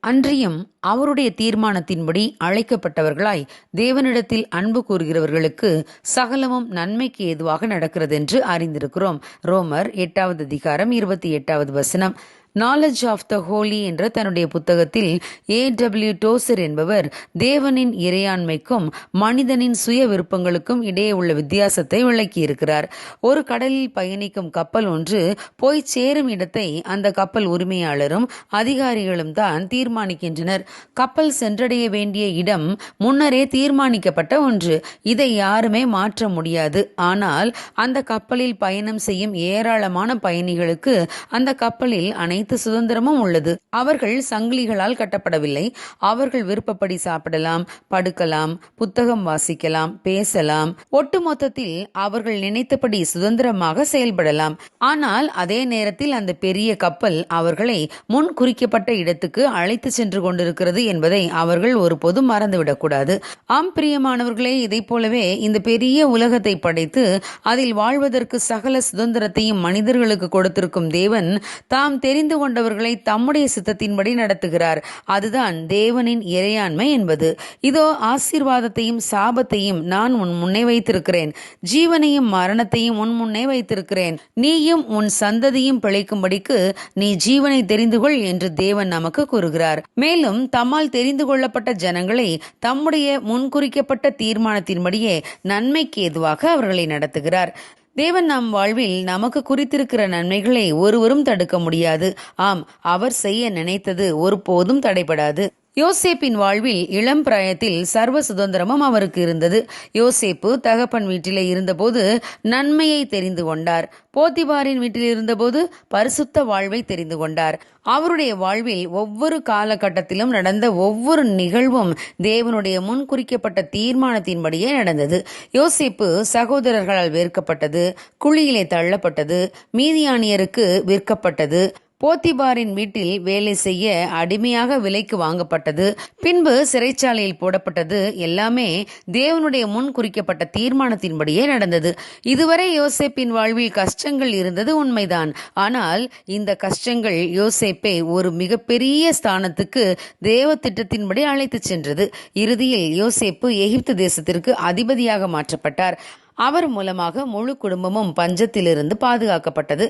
அன்றியும் அவருடைய தீர்மானத்தின்படி அழைக்கப்பட்டவர்களாய் தேவனிடத்தில் அன்பு கூறுகிறவர்களுக்கு சகலமும் நன்மைக்கு ஏதுவாக நடக்கிறது என்று அறிந்திருக்கிறோம். ரோமர் எட்டாவது அதிகாரம் இருபத்தி எட்டாவது வசனம். நாலேஜ் ஆஃப் த ஹோலி என்ற தன்னுடைய புத்தகத்தில் ஏ டபிள்யூ டோசர் என்பவர் தேவனின் இறையாண்மைக்கும் மனிதனின் சுய விருப்பங்களுக்கும் இடையே உள்ள வித்தியாசத்தை விளக்கியிருக்கிறார். ஒரு கடலில் பயணிக்கும் கப்பல் ஒன்று போய் சேரும் இடத்தை அந்த கப்பல் உரிமையாளரும் அதிகாரிகளும் தான் தீர்மானிக்கின்றனர். கப்பல் சென்றடைய வேண்டிய இடம் முன்னரே தீர்மானிக்கப்பட்ட ஒன்று. இதை யாருமே மாற்ற முடியாது. ஆனால் அந்த கப்பலில் பயணம் செய்யும் ஏராளமான பயணிகளுக்கு அந்த கப்பலில் அனைத்து சுதந்திரமும் உள்ளது. அவர்கள் சங்கிலிகளால் கட்டப்படவில்லை. அவர்கள் விருப்பப்படி சாப்பிடலாம் படுக்கலாம் புத்தகம் வாசிக்கலாம் பேசலாம். ஒட்டுமொத்தத்தில் அவர்கள் நினைத்தபடி சுதந்திரமாக செயல்படலாம். ஆனால் அதே நேரத்தில் அந்த பெரிய கப்பல் அவர்களை முன் குறிக்கப்பட்ட இடத்துக்கு அழைத்து சென்று கொண்டிருக்கிறது என்பதை அவர்கள் ஒருபோது மறந்துவிடக்கூடாது. ஆம் பிரியமானவர்களே இதை போலவே இந்த பெரிய உலகத்தை படைத்து அதில் வாழ்வதற்கு சகல சுதந்திரத்தையும் மனிதர்களுக்கு கொடுத்திருக்கும் தேவன் தாம் தெரிந்து கொண்டவர்களை தம்முடைய சித்தத்தின்படி நடத்துகிறார். அதுதான் தேவனின் இறையாண்மை என்பது. இதோ ஆசீர்வாதத்தையும் சாபத்தையும் நான் உன் முன்னே வைத்திருக்கிறேன். ஜீவனையும் மரணத்தையும் உன் முன்னே வைத்திருக்கிறேன். நீயும் உன் சந்ததியும் பிழைக்கும்படிக்கு நீ ஜீவனை தெரிந்து கொள் என்று தேவன் நமக்கு கூறுகிறார். மேலும் தம்மால் தெரிந்து கொள்ளப்பட்ட ஜனங்களை தம்முடைய முன்குறிக்கப்பட்ட தீர்மானத்தின்படியே நன்மைக்கு ஏதுவாக அவர்களை நடத்துகிறார். தேவன் நம் வாழ்வில் நமக்கு குறித்திருக்கிற நன்மைகளை ஒருவரும் தடுக்க முடியாது. ஆம் அவர் செய்ய நினைத்தது ஒருபோதும் தடைபடாது. யோசேப்பின் வாழ்வில் இளம் பிராயத்தில் சர்வ சுதந்திரமும் அவருக்கு இருந்தது. யோசேப்பு தகப்பன் வீட்டிலே இருந்தபோது நன்மையை தெரிந்து கொண்டார். போத்திபாரின் வீட்டில் இருந்தபோது பரிசுத்த வாழ்வை தெரிந்து கொண்டார். அவருடைய வாழ்வில் ஒவ்வொரு காலகட்டத்திலும் நடந்த ஒவ்வொரு நிகழ்வும் தேவனுடைய முன் குறிக்கப்பட்ட தீர்மானத்தின்படியே நடந்தது. யோசேப்பு சகோதரர்களால் விற்கப்பட்டது குழியிலே தள்ளப்பட்டது மீதியானியருக்கு விற்கப்பட்டது போத்திபாரின் வீட்டில் வேலை செய்ய அடிமையாக விலைக்கு வாங்கப்பட்டது. பின்பு சிறைச்சாலையில் போடப்பட்டது. எல்லாமே தேவனுடைய முன் குறிக்கப்பட்ட தீர்மானத்தின்படியே நடந்தது. இதுவரை யோசேப்பின் வாழ்வில் கஷ்டங்கள் இருந்தது உண்மைதான். ஆனால் இந்த கஷ்டங்கள் யோசேப்பை ஒரு மிகப்பெரிய ஸ்தானத்துக்கு தேவ திட்டத்தின்படி அழைத்துச் சென்றது. இறுதியில் யோசேப்பு எகிப்து தேசத்திற்கு அதிபதியாக மாற்றப்பட்டார். அவர் மூலமாக முழு குடும்பமும் பஞ்சத்திலிருந்து பாதுகாக்கப்பட்டது.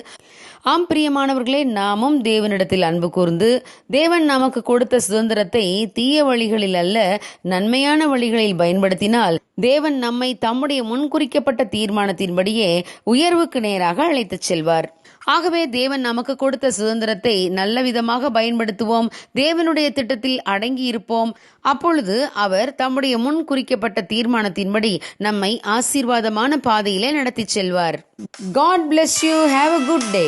ஆம் பிரியமானவர்களே நாமும் தேவனிடத்தில் அன்பு கூர்ந்து தேவன் நமக்கு கொடுத்த சுதந்திரத்தை தீய வழிகளில் அல்ல நன்மையான வழிகளில் பயன்படுத்தினால் தேவன் நம்மை தம்முடைய முன்குறிக்கப்பட்ட தீர்மானத்தின்படியே உயர்வுக்கு நேராக அழைத்துச் செல்வார். ஆகவே தேவன் நமக்கு கொடுத்த சுதந்திரத்தை நல்ல விதமாக பயன்படுத்துவோம். தேவனுடைய திட்டத்தில் அடங்கி இருப்போம். அப்பொழுது அவர் தம்முடைய முன் குறிக்கப்பட்ட தீர்மானத்தின்படி நம்மை ஆசீர்வாதமான பாதையிலே நடத்தி செல்வார். God bless you have a good day